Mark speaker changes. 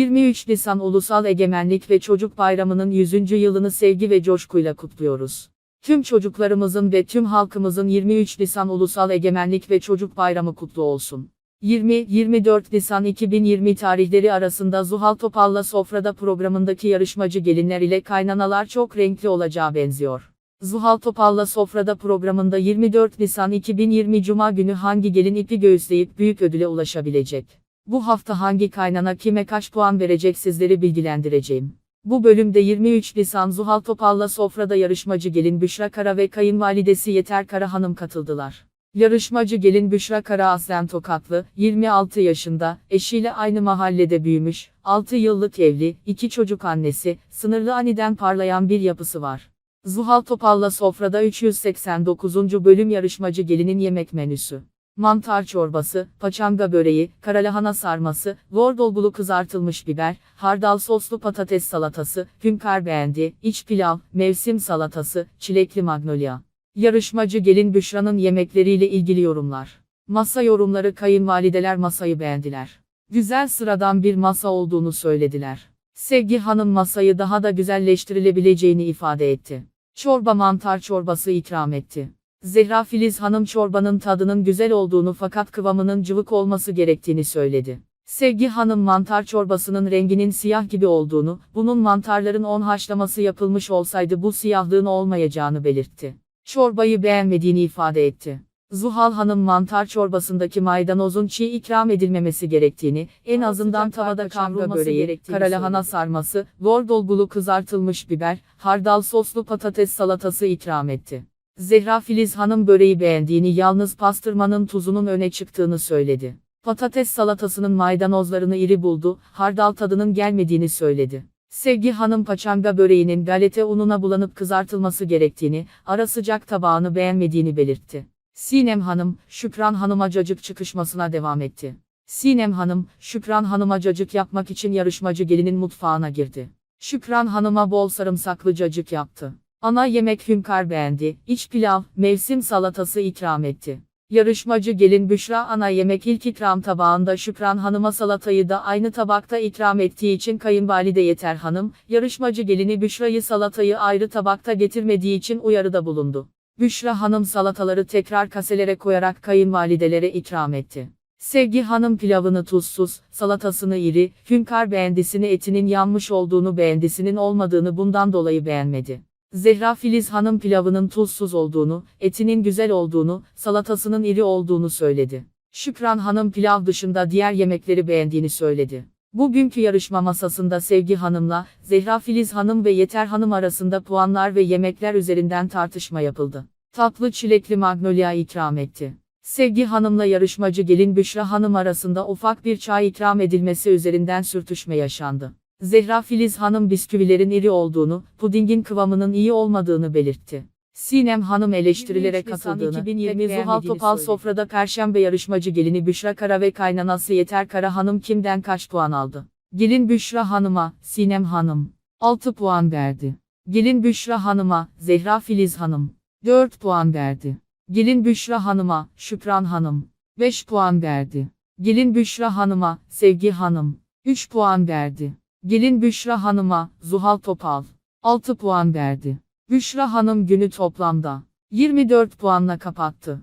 Speaker 1: 23 Nisan Ulusal Egemenlik ve Çocuk Bayramı'nın 100. yılını sevgi ve coşkuyla kutluyoruz. Tüm çocuklarımızın ve tüm halkımızın 23 Nisan Ulusal Egemenlik ve Çocuk Bayramı kutlu olsun. 20-24 Nisan 2020 tarihleri arasında Zuhal Topal'la Sofrada programındaki yarışmacı gelinler ile kaynanalar çok renkli olacağı benziyor. Zuhal Topal'la Sofrada programında 24 Nisan 2020 Cuma günü hangi gelin ipi göğüsleyip büyük ödüle ulaşabilecek? Bu hafta hangi kaynana kime kaç puan verecek sizleri bilgilendireceğim. Bu bölümde 23 Nisan Zuhal Topal'la Sofrada yarışmacı gelin Büşra Kara ve kayınvalidesi Yeter Kara Hanım katıldılar. Yarışmacı gelin Büşra Kara aslen Tokatlı, 26 yaşında, eşiyle aynı mahallede büyümüş, 6 yıllık evli, 2 çocuk annesi, sınırlı aniden parlayan bir yapısı var. Zuhal Topal'la Sofrada 389. bölüm yarışmacı gelinin yemek menüsü. Mantar çorbası, paçanga böreği, karalahana sarması, lor dolgulu kızartılmış biber, hardal soslu patates salatası, hünkar beğendi, iç pilav, mevsim salatası, çilekli magnolia. Yarışmacı gelin Büşra'nın yemekleriyle ilgili yorumlar. Masa yorumları kayınvalideler masayı beğendiler. Güzel sıradan bir masa olduğunu söylediler. Sevgi Hanım masayı daha da güzelleştirilebileceğini ifade etti. Çorba mantar çorbası ikram etti. Zehra Filiz Hanım çorbanın tadının güzel olduğunu fakat kıvamının cıvık olması gerektiğini söyledi. Sevgi Hanım mantar çorbasının renginin siyah gibi olduğunu, bunun mantarların 10 haşlaması yapılmış olsaydı bu siyahlığın olmayacağını belirtti. Çorbayı beğenmediğini ifade etti. Zuhal Hanım mantar çorbasındaki maydanozun çiğ ikram edilmemesi gerektiğini, en azından tavada kavrulması böreği, karalahana sarması, lor dolgulu kızartılmış biber, hardal soslu patates salatası ikram etti. Zehra Filiz Hanım böreği beğendiğini yalnız pastırmanın tuzunun öne çıktığını söyledi. Patates salatasının maydanozlarını iri buldu, hardal tadının gelmediğini söyledi. Sevgi Hanım paçanga böreğinin galeta ununa bulanıp kızartılması gerektiğini, ara sıcak tabağını beğenmediğini belirtti. Sinem Hanım, Şükran Hanım'a cacık çıkışmasına devam etti. Sinem Hanım, Şükran Hanım'a cacık yapmak için yarışmacı gelinin mutfağına girdi. Şükran Hanım'a bol sarımsaklı cacık yaptı. Ana yemek hünkar beğendi, iç pilav, mevsim salatası ikram etti. Yarışmacı gelin Büşra ana yemek ilk ikram tabağında Şükran Hanım'a salatayı da aynı tabakta ikram ettiği için kayınvalide Yeter Hanım, yarışmacı gelini Büşra'yı salatayı ayrı tabakta getirmediği için uyarıda bulundu. Büşra Hanım salataları tekrar kaselere koyarak kayınvalidelere ikram etti. Sevgi Hanım pilavını tuzsuz, salatasını iri, hünkar beğendisini etinin yanmış olduğunu beğendisinin olmadığını bundan dolayı beğenmedi. Zehra Filiz Hanım pilavının tuzsuz olduğunu, etinin güzel olduğunu, salatasının iri olduğunu söyledi. Şükran Hanım pilav dışında diğer yemekleri beğendiğini söyledi. Bugünkü yarışma masasında Sevgi Hanım'la, Zehra Filiz Hanım ve Yeter Hanım arasında puanlar ve yemekler üzerinden tartışma yapıldı. Tatlı çilekli magnolia ikram etti. Sevgi Hanım'la yarışmacı gelin Büşra Hanım arasında ufak bir çay ikram edilmesi üzerinden sürtüşme yaşandı. Zehra Filiz Hanım bisküvilerin iri olduğunu, pudingin kıvamının iyi olmadığını belirtti. Sinem Hanım eleştirilere
Speaker 2: 23 Nisan
Speaker 1: katıldığını,
Speaker 2: 2020
Speaker 1: Zuhal Topal
Speaker 2: söyledi.
Speaker 1: sofrada Perşembe yarışmacı gelini Büşra Kara ve kaynanası Yeter Kara Hanım kimden kaç puan aldı? Gelin Büşra Hanım'a, Sinem Hanım, 6 puan verdi. Gelin Büşra Hanım'a, Zehra Filiz Hanım, 4 puan verdi. Gelin Büşra Hanım'a, Şükran Hanım, 5 puan verdi. Gelin Büşra Hanım'a, Sevgi Hanım, 3 puan verdi. Gelin Büşra Hanım'a, Zuhal Topal, 6 puan verdi. Büşra Hanım günü toplamda 24 puanla kapattı.